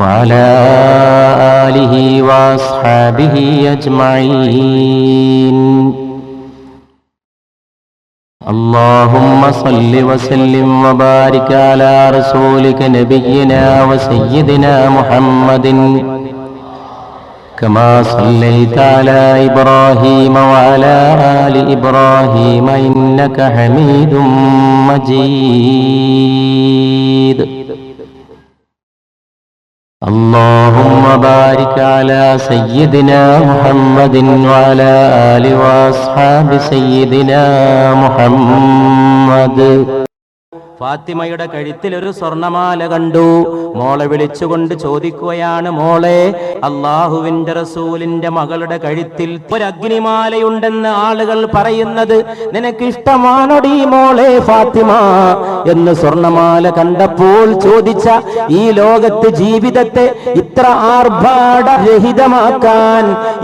وعلى آله وأصحابه أجمعين اللهم صل وسلم وبارك على رسولك نبينا وسيدنا محمد كما صليت على إبراهيم وعلى آل إبراهيم إنك حميد مجيد اللهم بارك على سيدنا محمد وعلى آل وأصحاب سيدنا محمد ഫാത്തിമയുടെ കഴുത്തിൽ ഒരു സ്വർണമാല കണ്ടു. മോളെ വിളിച്ചുകൊണ്ട് ചോദിക്കുകയാണ് മോളെ അള്ളാഹുവിന്റെ റസൂലിന്റെ മകളുടെ കഴുത്തിൽ ഒരു അഗ്നിമാലയുണ്ടെന്ന് ആളുകൾ പറയുന്നത് നിനക്ക് ഇഷ്ടമാണോടി മോളെ ഫാത്തിമ? എന്ന് സ്വർണമാല കണ്ടപ്പോൾ ചോദിച്ച ഈ ലോകത്ത് ജീവിതത്തെ ഇത്ര ആർഭാടരഹിതമാക്കാൻ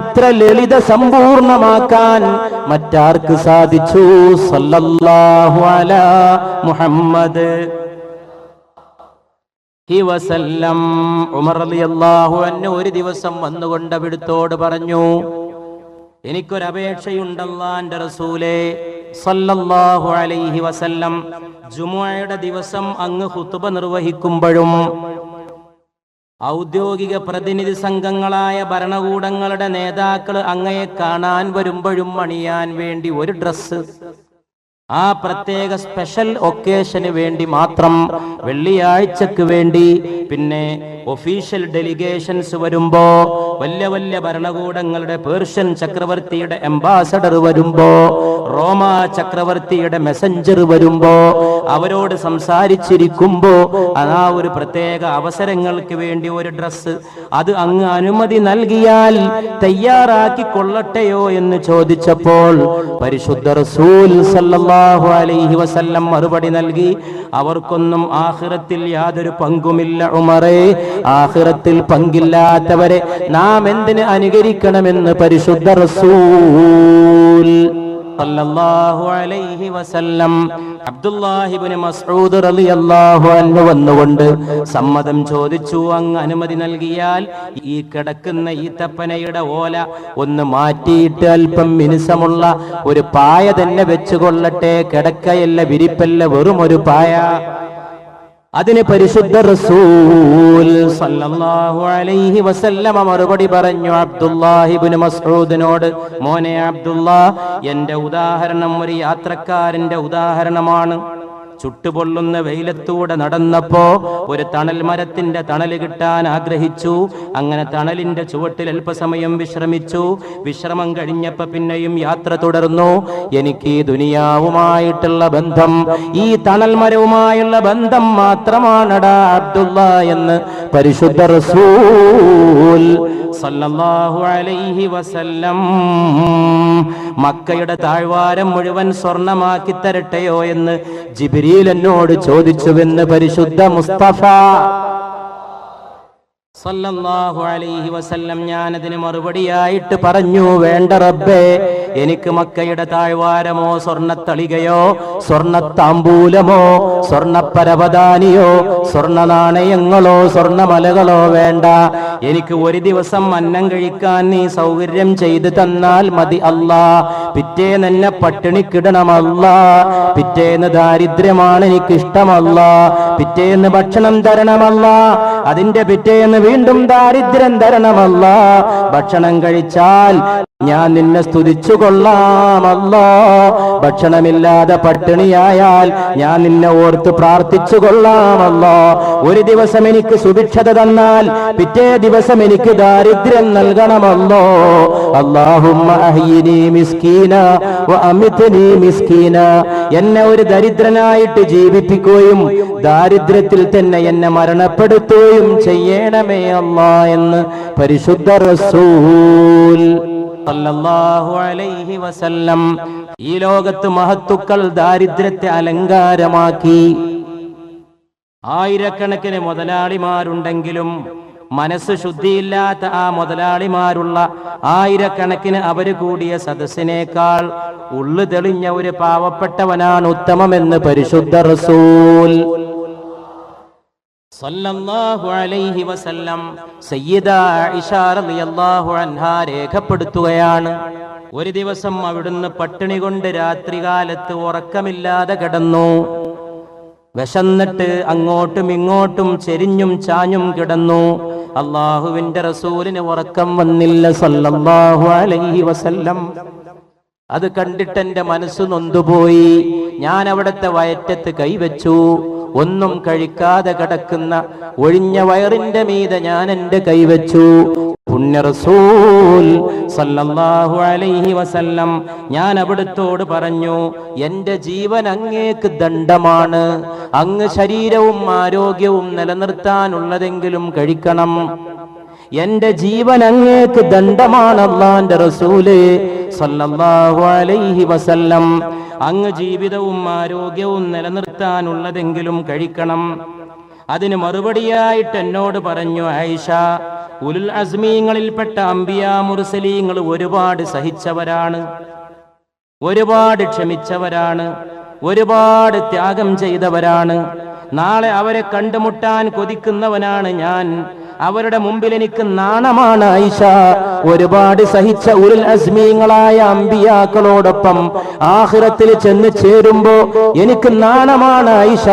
ഇത്ര ലളിത സമ്പൂർണമാക്കാൻ മറ്റാർക്ക് സാധിച്ചു? സല്ലല്ലാഹു അലാ മുഹമ്മദ്. ഹി വസല്ലം ഉമർ റളിയല്ലാഹു അൻഹു ഒരു ദിവസം വന്നുകൊണ്ട് അവിടുത്തോട് പറഞ്ഞു എനിക്കൊരപേക്ഷയുണ്ടല്ലാന്റെ റസൂലേ സല്ലല്ലാഹു അലൈഹി വസല്ലം ജുമുഅയുടെ ദിവസം അങ്ങ് ഹുത്തുബ നിർവഹിക്കുമ്പോഴും ഔദ്യോഗിക പ്രതിനിധി സംഘങ്ങളായ ഭരണകൂടങ്ങളുടെ നേതാക്കൾ അങ്ങയെ കാണാൻ വരുമ്പോഴും അണിയാൻ വേണ്ടി ഒരു ഡ്രസ്സ് ആ പ്രത്യേക സ്പെഷ്യൽ ഒക്കേഷന് വേണ്ടി മാത്രം വെള്ളിയാഴ്ചക്ക് വേണ്ടി പിന്നെ ഒഫീഷ്യൽ ഡെലിഗേഷൻസ് വരുമ്പോ വലിയ വലിയ ഭരണകൂടങ്ങളുടെ പേർഷ്യൻ ചക്രവർത്തിയുടെ അംബാസഡർ വരുമ്പോ റോമ ചക്രവർത്തിയുടെ മെസഞ്ചർ വരുമ്പോ അവരോട് സംസാരിച്ചിരിക്കുമ്പോ അതാ ഒരു പ്രത്യേക അവസരങ്ങൾക്ക് വേണ്ടി ഒരു ഡ്രസ്സ്. അത് അങ്ങ് അനുമതി നൽകിയാൽ തയ്യാറാക്കി കൊള്ളട്ടെയോ എന്ന് ചോദിച്ചപ്പോൾ പരിശുദ്ധ റസൂൽ സല്ലല്ലാഹു അലൈഹി വസല്ലം മറുപടി നൽകി അവർക്കൊന്നും ആഖിറത്തിൽ യാതൊരു പങ്കുമില്ല ഉമറേ. ആഖിറത്തിൽ പങ്കില്ലാത്തവരെ നാം എന്തിന് അനുകരിക്കണമെന്ന് പരിശുദ്ധ റസൂൽ? സല്ലല്ലാഹു അലൈഹി വസല്ലം. അബ്ദുല്ലാഹിബ്നു മസ്ഊദ് റളിയല്ലാഹു അൻഹു വന്നുകൊണ്ട് സമ്മതം ചോദിച്ചു. അങ്ങ് അനുമതി നൽകിയാൽ ഈ കിടക്കുന്ന ഈ തപ്പനയുടെ ഓല ഒന്ന് മാറ്റിയിട്ട് അല്പം മിനുസമുള്ള ഒരു പായ തന്നെ വെച്ചുകൊള്ളട്ടെ. കിടക്കയല്ല വിരിപ്പല്ല വെറും ഒരു പായ. അതിന് പരിശുദ്ധ റസൂൽ സല്ലല്ലാഹു അലൈഹി വസല്ലമ മറുപടി പറഞ്ഞു അബ്ദുല്ലാഹിബ്നു മസ്ഊദിനോട് മോനെ അബ്ദുല്ലാ എന്റെ ഉദാഹരണം ഒരു യാത്രക്കാരന്റെ ഉദാഹരണമാണ്. ചുട്ടുപൊള്ളുന്ന വെയിലത്തൂടെ നടന്നപ്പോ ഒരു തണൽ മരത്തിന്റെ തണൽ കിട്ടാൻ ആഗ്രഹിച്ചു. അങ്ങനെ തണലിന്റെ ചുവട്ടിൽ അല്പസമയം വിശ്രമിച്ചു. വിശ്രമം കഴിഞ്ഞപ്പോ പിന്നെയും യാത്ര തുടർന്നു. എനിക്ക് ഈ ദുനിയാവുമായിട്ടുള്ള ബന്ധം ഈ തണൽ മരവുമായുള്ള ബന്ധം മാത്രമാണടാ അബ്ദുള്ള എന്ന് പരിശുദ്ധ റസൂൽ സല്ലല്ലാഹു അലൈഹി വസല്ലം മക്കയുടെ താഴ്വാരം മുഴുവൻ സ്വർണമാക്കി തരട്ടെയോ എന്ന് ജിബ്രീൽ എന്നോട് ചോദിച്ചുവെന്ന് പരിശുദ്ധ മുസ്തഫ. സല്ലല്ലാഹു അലൈഹി വസല്ലം ഞാൻ അതിന് മറുപടിയായിട്ട് പറഞ്ഞു വേണ്ട റബ്ബേ എനിക്ക് മക്കയുടെ താഴ്വാരമോ സ്വർണത്തളികയോ സ്വർണത്താമ്പൂലമോ സ്വർണപരവധാനിയോ സ്വർണ നാണയങ്ങളോ സ്വർണമലകളോ വേണ്ട. എനിക്ക് ഒരു ദിവസം അന്നം കഴിക്കാൻ നീ സൗകര്യം ചെയ്തു തന്നാൽ മതി അല്ലാ. പിറ്റേന്ന് എന്നെ പട്ടിണിക്കിടണമല്ല പിറ്റേന്ന് ദാരിദ്ര്യമാണ് എനിക്ക് ഇഷ്ടമല്ല പിറ്റേന്ന് ഭക്ഷണം തരണമല്ല അതിന്റെ പിറ്റേന്ന് വീണ്ടും ദാരിദ്ര്യം തരണമല്ല. ഭക്ഷണം കഴിച്ചാൽ ഞാൻ നിന്നെ സ്തുതിച്ചു കൊള്ളാമല്ലോ ഭക്ഷണമില്ലാതെ പട്ടിണിയായാൽ ഞാൻ നിന്നെ ഓർത്ത് പ്രാർത്ഥിച്ചു കൊള്ളാമല്ലോ ഒരു ദിവസം എനിക്ക് സുഭിക്ഷത തന്നാൽ പിറ്റേ ദിവസം എനിക്ക് ദാരിദ്ര്യം നൽകണമല്ലോ. മിസ്കീന. എന്നെ ഒരു ദരിദ്രനായിട്ട് ജീവിപ്പിക്കുകയും ദാരിദ്ര്യത്തിൽ തന്നെ എന്നെ മരണപ്പെടുത്തുകയും ചെയ്യണമേ അല്ലാ എന്ന് പരിശുദ്ധ റസൂൽ അലൈഹി വസല്ലം ഈ ലോകത്ത് മഹത്തുക്കൾ ദാരിദ്ര്യത്തെ അലങ്കാരമാക്കി. ആയിരക്കണക്കിന് മുതലാളിമാരുണ്ടെങ്കിലും മനസ്സ് ശുദ്ധിയില്ലാത്ത ആ മുതലാളിമാരുള്ള ആയിരക്കണക്കിന് അവർ കൂടിയ സദസ്സിനേക്കാൾ ഉള്ളു തെളിഞ്ഞ ഒരു പാവപ്പെട്ടവനാണ് ഉത്തമമെന്ന് പരിശുദ്ധ റസൂൽ സല്ലല്ലാഹു അലൈഹി വസല്ലം സയ്യിദ റളിയല്ലാഹു അൻഹ രേഖപ്പെടുത്തുകയാണ്. ഒരു ദിവസം അവിടുന്ന് പട്ടിണി കൊണ്ട് രാത്രികാലത്ത് ഉറക്കമില്ലാതെ കിടന്നു. വിശന്നിട്ട് അങ്ങോട്ടും ഇങ്ങോട്ടും ചെരിഞ്ഞും ചാഞ്ഞും കിടന്നു. അള്ളാഹുവിന്റെ റസൂലിന് ഉറക്കം വന്നില്ല സല്ലല്ലാഹു അലൈഹി വസല്ലം. അത് കണ്ടിട്ട് എന്റെ മനസ്സ് നൊന്തുപോയി. ഞാൻ അവിടുത്തെ വയറ്റത്ത് കൈവച്ചു. ഒന്നും കഴിക്കാതെ കിടക്കുന്ന ഒഴിഞ്ഞ വയറിന്റെ മീതെ ഞാൻ എന്റെ കൈവച്ചു സല്ലല്ലാഹു അലൈഹി വസല്ലം ഞാൻ അവിടുത്തോട് പറഞ്ഞു എന്റെ ജീവൻ അങ്ങേക്ക് ദണ്ഡമാണ്. അങ്ങ് ശരീരവും ആരോഗ്യവും നിലനിർത്താനുള്ളതെങ്കിലും കഴിക്കണം. എന്റെ ജീവൻ അങ്ങേക്ക് ദണ്ഡമാണ് അള്ളാന്റെ റസൂൽ സല്ലല്ലാഹു അലൈഹി വസല്ലം. അങ്ങ് ജീവിതവും ആരോഗ്യവും നിലനിർത്താനുള്ളതെങ്കിലും കഴിക്കണം. അതിന് മറുപടിയായിട്ട് എന്നോട് പറഞ്ഞു ആയിഷ ഉലുൽ അസ്മീങ്ങളിൽപ്പെട്ട അമ്പിയാ മുർസലീങ്ങൾ ഒരുപാട് സഹിച്ചവരാണ്. ഒരുപാട് ക്ഷമിച്ചവരാണ്. ഒരുപാട് ത്യാഗം ചെയ്തവരാണ്. നാളെ അവരെ കണ്ടുമുട്ടാൻ കൊതിക്കുന്നവനാണ് ഞാൻ. അവരുടെ മുമ്പിൽ എനിക്ക് നാണമാണ് ഐഷ ഒരുപാട് സഹിച്ച ഉരുൾ അസ്മീങ്ങളായ അമ്പിയാക്കളോടൊപ്പം ആഹിറത്തിൽ ചെന്ന് ചേരുമ്പോ എനിക്ക് നാണമാണ് ഐഷ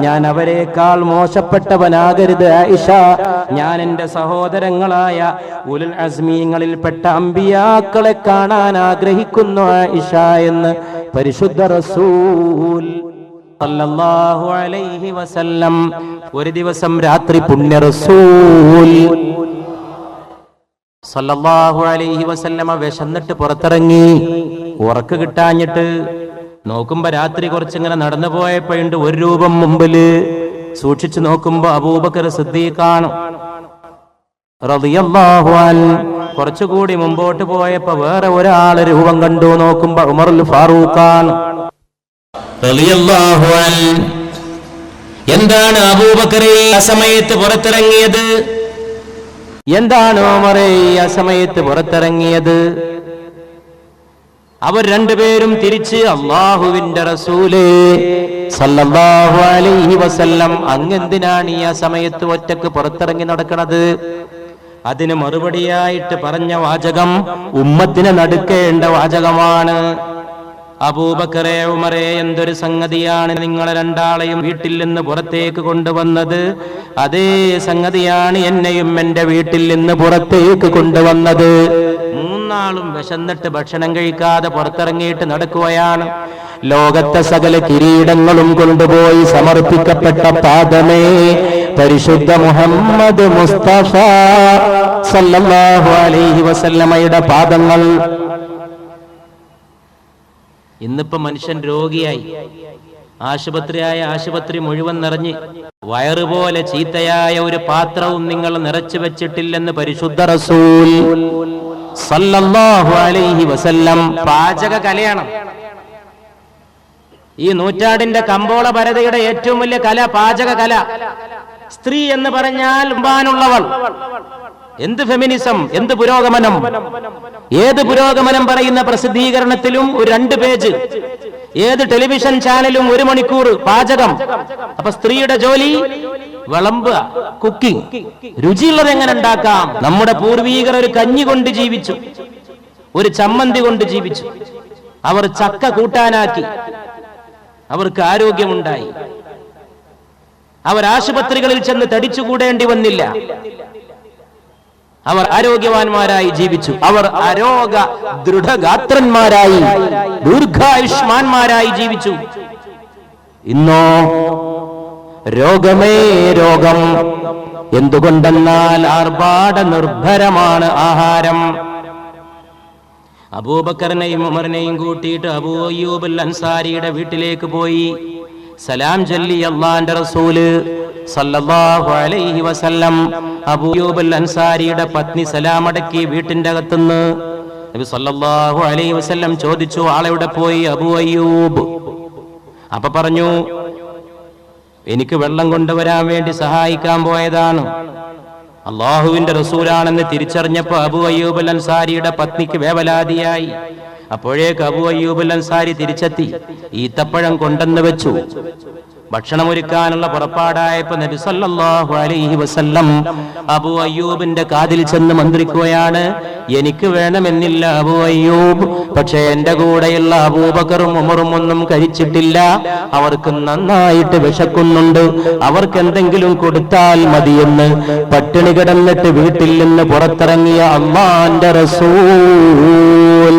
ഞാൻ അവരെക്കാൾ മോശപ്പെട്ടവനാകരുത് ഐഷ ഞാൻ എന്റെ സഹോദരങ്ങളായ ഉരുൾ അസ്മീങ്ങളിൽ പെട്ട അമ്പിയാക്കളെ കാണാൻ ആഗ്രഹിക്കുന്നു ഐഷ എന്ന് പരിശുദ്ധ റസൂൽ സല്ലല്ലാഹു അലൈഹി വസല്ലം. ഒരു ദിവസം രാത്രി പുണ്യ റസൂൽ സല്ലല്ലാഹു അലൈഹി വസല്ലമ വിശന്നിട്ട് പുറത്തിറങ്ങി. ഉറക്ക് കിട്ടാഞ്ഞിട്ട് നോക്കുമ്പോ രാത്രി കുറച്ചിങ്ങനെ നടന്നു പോയപ്പോഴുണ്ട് ഒരു രൂപം മുമ്പിൽ. സൂക്ഷിച്ചു നോക്കുമ്പോ അബൂബക്കർ സിദ്ദീഖാണ്. കുറച്ചുകൂടി മുമ്പോട്ട് പോയപ്പോ വേറെ ഒരാൾ രൂപം കണ്ടു നോക്കുമ്പോ ഉമറുൽ ഫാറൂഖാണ്. എന്താണ് അബൂബക്കറെ ആ സമയത്ത് പുറത്തിറങ്ങിയത്? എന്താണ് ഓമറെ ആ സമയത്ത് പുറത്തിറങ്ങിയത്? അവർ രണ്ടുപേരും തിരിച്ച് അള്ളാഹുവിന്റെ റസൂലേ സല്ലല്ലാഹു അലൈഹി വസല്ലം അങ്ങെന്തിനാണ് ഈ ആ സമയത്ത് ഒറ്റയ്ക്ക് പുറത്തിറങ്ങി നടക്കണത്? അതിന് മറുപടിയായിട്ട് പറഞ്ഞ വാചകം ഉമ്മത്തിനെ നടുക്കേണ്ട വാചകമാണ്. അബൂബക്കറെ ഉമറേ എന്തൊരു സംഗതിയാണ് നിങ്ങളെ രണ്ടാളെയും വീട്ടിൽ നിന്ന് പുറത്തേക്ക് കൊണ്ടുവന്നത്? അതേ സംഗതിയാണ് എന്നെയും എന്റെ വീട്ടിൽ നിന്ന് പുറത്തേക്ക് കൊണ്ടുവന്നത്. മൂന്നാളും വിശന്നിട്ട് ഭക്ഷണം കഴിക്കാതെ പുറത്തിറങ്ങിയിട്ട് നടക്കുകയാണ്. ലോകത്തെ സകല കിരീടങ്ങളും കൊണ്ടുപോയി സമർപ്പിക്കപ്പെട്ട പാദമേ പരിശുദ്ധ മുഹമ്മദ് മുസ്തഫ സല്ലല്ലാഹു അലൈഹി വസല്ലമയുടെ പാദങ്ങൾ. ഇന്നിപ്പോ മനുഷ്യൻ രോഗിയായി. ആശുപത്രിയായ ആശുപത്രി മുഴുവൻ നിറഞ്ഞ് വയറുപോലെ ചീത്തയായ ഒരു പാത്രവും നിങ്ങൾ നിറച്ചു വെച്ചിട്ടില്ലെന്ന് പരിശുദ്ധ റസൂൽ സല്ലല്ലാഹു അലൈഹി വസല്ലം പാചക കലയാണ്. ഈ നൂറ്റാണ്ടിന്റെ കമ്പോള ഭരതയുടെ ഏറ്റവും വലിയ കല പാചക കല. സ്ത്രീ എന്ന് പറഞ്ഞാൽ ഉമ്പാനുള്ളവൾ എന്ത് ഫെമിനിസം എന്ത് പുരോഗമനം? ഏത് പുരോഗമനം പറയുന്ന പ്രസിദ്ധീകരണത്തിലും ഒരു രണ്ട് പേജ്. ഏത് ടെലിവിഷൻ ചാനലും ഒരു മണിക്കൂർ പാചകം. അപ്പൊ സ്ത്രീയുടെ ജോലി വിളമ്പുക കുക്കിംഗ് രുചിയുള്ളത് എങ്ങനെ ഉണ്ടാക്കാം? നമ്മുടെ പൂർവീകർ ഒരു കഞ്ഞി കൊണ്ട് ജീവിച്ചു. ഒരു ചമ്മന്തി കൊണ്ട് ജീവിച്ചു. അവർ ചക്ക കൂട്ടാനാക്കി. അവർക്ക് ആരോഗ്യമുണ്ടായി. അവർ ആശുപത്രികളിൽ ചെന്ന് തടിച്ചുകൂടേണ്ടി വന്നില്ല. അവർ ആരോഗ്യവാന്മാരായി ജീവിച്ചു. അവർ അരോഗ ദൃഢഗാത്രന്മാരായി ദീർഘായുഷ്മാന്മാരായി ജീവിച്ചു. ഇന്നോ രോഗമേ രോഗം. എന്തുകൊണ്ടെന്നാൽ ആർഭാട നിർഭരമാണ് ആഹാരം. അബൂബക്കറിനെയും ഉമറിനെയും കൂട്ടിയിട്ട് അബൂ അൻസാരിയുടെ വീട്ടിലേക്ക് പോയി. സലാം ചൊല്ലി അള്ളാന്റെ റസൂൽ സല്ലല്ലാഹു അലൈഹി വസല്ലം അബൂ അയ്യൂബുൽ അൻസാരിയുടെ പത്നി സലാം അടക്കി വീട്ടിന്റെ അകത്തുനിന്ന് നബി സല്ലല്ലാഹു അലൈഹി വസല്ലം ചോദിച്ചു ആളെവിടെ പോയി? അബൂ അയ്യൂബ്. അപ്പൊ പറഞ്ഞു എനിക്ക് വെള്ളം കൊണ്ടുവരാൻ വേണ്ടി സഹായിക്കാൻ പോയതാണ്. അള്ളാഹുവിന്റെ റസൂലാണെന്ന് തിരിച്ചറിഞ്ഞപ്പോ അബു അയ്യൂബ് അൻസാരിയുടെ പത്നിക്ക് വേവലാതിയായി. അപ്പോഴേക്ക് അബു അയ്യൂബ് അൻസാരി തിരിച്ചെത്തി. ഈത്തപ്പഴം കൊണ്ടെന്ന് വെച്ചു. ഭക്ഷണം ഭക്ഷണമൊരുക്കാനുള്ള പുറപ്പാടായപ്പോ നബി സല്ലല്ലാഹു അലൈഹി വസല്ലം അബു അയ്യൂബിന്റെ കാതിൽ ചെന്ന് മന്ത്രിക്കുകയാണ് എനിക്ക് വേണമെന്നില്ല അബു അയ്യൂബ് പക്ഷെ എന്റെ കൂടെയുള്ള അബൂബക്കറും ഉമറും ഒന്നും കഴിച്ചിട്ടില്ല. അവർക്ക് നന്നായിട്ട് വിശക്കുന്നുണ്ട്. അവർക്ക് എന്തെങ്കിലും കൊടുത്താൽ മതിയെന്ന് പട്ടിണി കിടന്നിട്ട് വീട്ടിൽ നിന്ന് പുറത്തിറങ്ങിയ അമ്മാന്റെ റസൂൽ.